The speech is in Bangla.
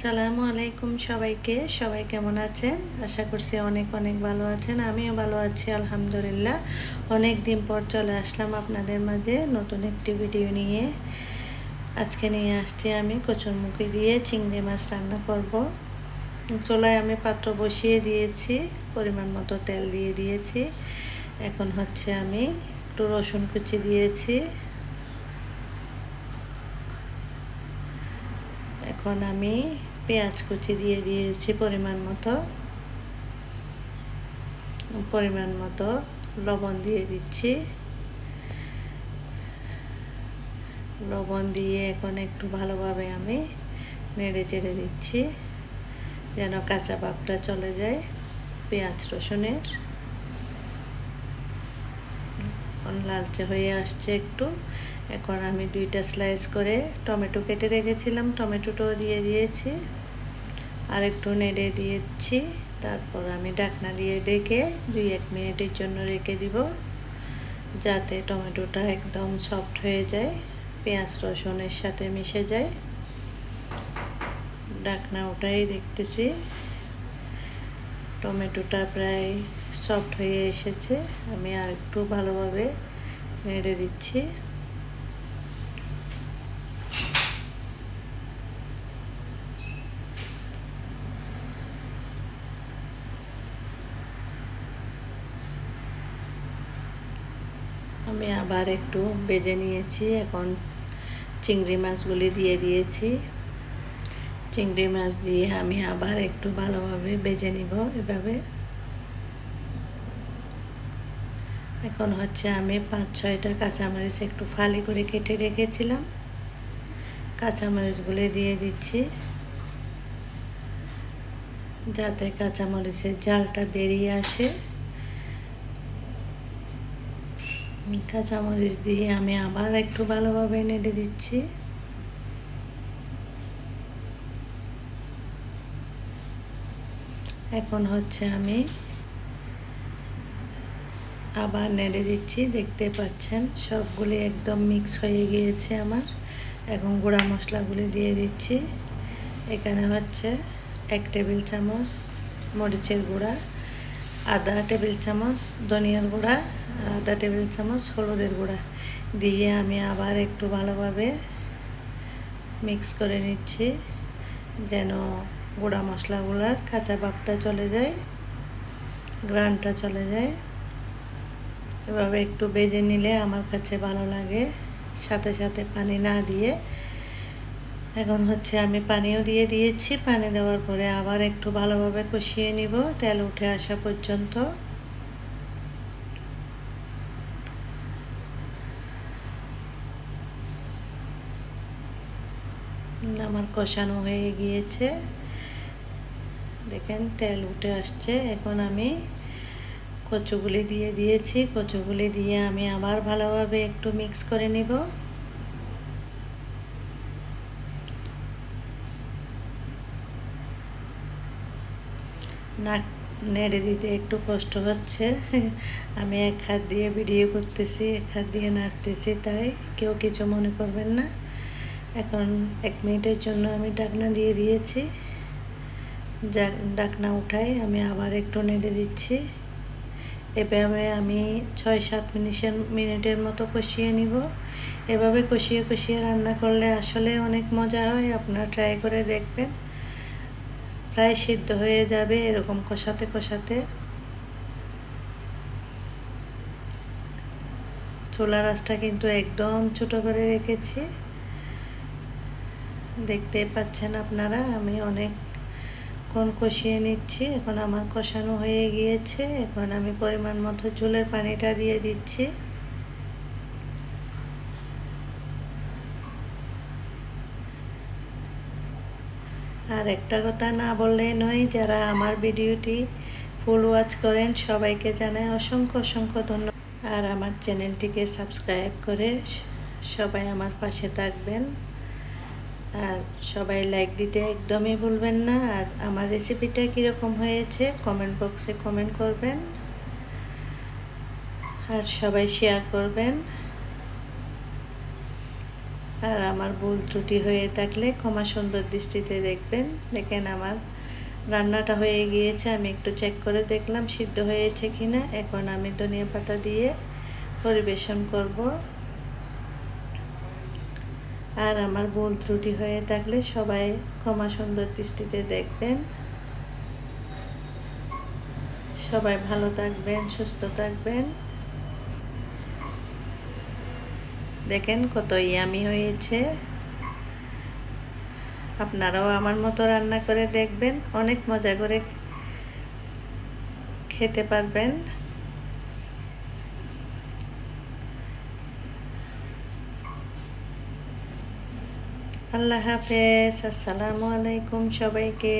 আসসালামু আলাইকুম সবাইকে। সবাই কেমন আছেন? আশা করছি অনেক অনেক ভালো আছেন। আমিও ভালো আছি, আলহামদুলিল্লাহ। অনেক দিন পর চলে আসলাম আপনাদের মাঝে নতুন একটি ভিডিও নিয়ে। আজকে নিয়ে আসছি আমি কচুরমুখী দিয়ে চিংড়ি মাছ রান্না করব। চুলায় আমি পাত্র বসিয়ে দিয়েছি, পরিমাণ মতো তেল দিয়ে দিয়েছি। এখন হচ্ছে আমি একটু রসুন কুচি দিয়েছি। এখন আমি পেঁয়াজ কুচি দিয়ে দিয়েছি পরিমাণ মতো। পরিমাণ মতো লবণ দিয়ে দিচ্ছি। লবণ দিয়ে এখন একটু ভালোভাবে আমি নেড়ে চেড়ে দিচ্ছি, যেন কাঁচা ভাবটা চলে যায় পেঁয়াজ রসুনের। লালচে হয়ে আসছে একটু। এখন আমি দুইটা স্লাইস করে টমেটো কেটে রেখেছিলাম। টমেটোটাও দিয়ে দিয়েছি। আর একটু নেড়ে দিয়েছি। তারপর আমি ডাকনা দিয়ে ডেকে দুই এক মিনিটের জন্য রেখে দিব, যাতে টমেটোটা একদম সফট হয়ে যায়, পেঁয়াজ রসুনের সাথে মিশে যায়। ডাকনা ওটাই দেখতেছি। টমেটোটা প্রায় সফট হয়ে এসেছে। আমি আর একটু ভালোভাবে নেড়ে দিচ্ছি। আমি আবার একটু বেজে নিয়েছি, এখন চিংড়ি মাছগুলি দিয়ে দিয়েছি। চিংড়ি মাছ দিয়ে আমি আবার একটু ভালোভাবে বেজে নিব এভাবে। এখন হচ্ছে আমি পাঁচ, ছয়টা কাঁচামরিচ একটু ফালি করে কেটে রেখেছিলাম। কাঁচামরিচগুলি দিয়ে দিচ্ছি। যাতে কাঁচামরিচের জালটা বেরিয়ে আসে। কাঁচামরিচ দিয়ে আমি আবার একটু ভালোভাবে নেড়ে দিচ্ছি। এখন হচ্ছে আমি আবার নেড়ে দিচ্ছি, দেখতে পাচ্ছেন? সবগুলি একদম মিক্স হয়ে গিয়েছে আমার। এখন গুঁড়া মশলাগুলি দিয়ে দিচ্ছি। এখানে হচ্ছে এক টেবিল চামচ মরিচের গুঁড়া। আধা টেবিল চামচ, ধনিয়ার গুঁড়া আর আধা টেবিল চামচ, হলুদের গুঁড়া দিয়ে আমি আবার একটু ভালোভাবে মিক্স করে নিচ্ছি যেন গুঁড়া মশলাগুলার কাঁচা ভাবটা চলে যায় গ্রানটা চলে যায়। এভাবে একটু বেজে নিলে আমার কাছে ভালো লাগে। সাথে সাথে পানি না দিয়ে এখন হচ্ছে আমি পানিও দিয়ে দিয়েছি। পানি দেওয়ার পরে আবার একটু ভালোভাবে কষিয়ে নিব। তেল উঠে আসা পর্যন্ত। আমার কষানো হয়ে গিয়েছে। দেখেন, তেল উঠে আসছে। এখন আমি কচুগুলি দিয়ে দিয়েছি। কচুগুলি দিয়ে আমি আবার ভালোভাবে একটু মিক্স করে নিব। নাক নেড়ে দিতে একটু কষ্ট হচ্ছে। আমি এক হাত দিয়ে ভিডিও করতেছি, এক হাত দিয়ে নাড়তেছি, তাই কেউ কিছু মনে করবেন না। এখন এক মিনিটের জন্য আমি ডাকনা দিয়ে দিয়েছি। যা ডাকনা উঠাই আমি আবার একটু নেড়ে দিচ্ছি। এভাবে আমি ছয় সাত মিনিটের মিনিটের মতো কষিয়ে নিব। এভাবে কষিয়ে কষিয়ে রান্না করলে আসলে অনেক মজা হয়, আপনারা ট্রাই করে দেখবেন। প্রায় সিদ্ধ হয়ে যাবে এরকম কষাতে কষাতে। চুলা রাসটা কিন্তু একদম ছোট করে রেখেছি। দেখতেই পাচ্ছেন আপনারা, আমি অনেক কোন কষিয়ে নিচ্ছি। এখন আমার কষানো হয়ে গিয়েছে। এখন আমি পরিমাণ মতো ঝোলের পানিটা দিয়ে দিচ্ছি। আর একটা কথা না বললেই নয়, যারা আমার ভিডিওটি ফুল ওয়াচ করেন, সবাইকে জানাই অসংখ্য অসংখ্য ধন্যবাদ। আর আমার চ্যানেলটিকে সাবস্ক্রাইব করে সবাই আমার পাশে থাকবেন। আর সবাই লাইক দিতে একদমই ভুলবেন না। আর আমার রেসিপিটা কীরকম হয়েছে কমেন্ট বক্সে কমেন্ট করবেন। আর সবাই শেয়ার করবেন। আর আমার ভুল ত্রুটি হয়ে থাকলে ক্ষমা সুন্দর দৃষ্টিতে দেখবেন। দেখেন আমার রান্নাটা হয়ে গিয়েছে, আমি একটু চেক করে দেখলাম সিদ্ধ হয়েছে কি না এখন আমি ধনিয়া পাতা দিয়ে পরিবেশন করব। আর আমার ভুল ত্রুটি হয়ে থাকলে সবাই ক্ষমা সুন্দর দৃষ্টিতে দেখবেন। সবাই ভালো থাকবেন, সুস্থ থাকবেন। দেখেন কত ইয়ামি হয়েছে। আপনারাও আমার মতো রান্না করে দেখবেন, অনেক মজা করে খেতে পারবেন। আল্লাহ হাফেজ, আসসালামু আলাইকুম সবাইকে।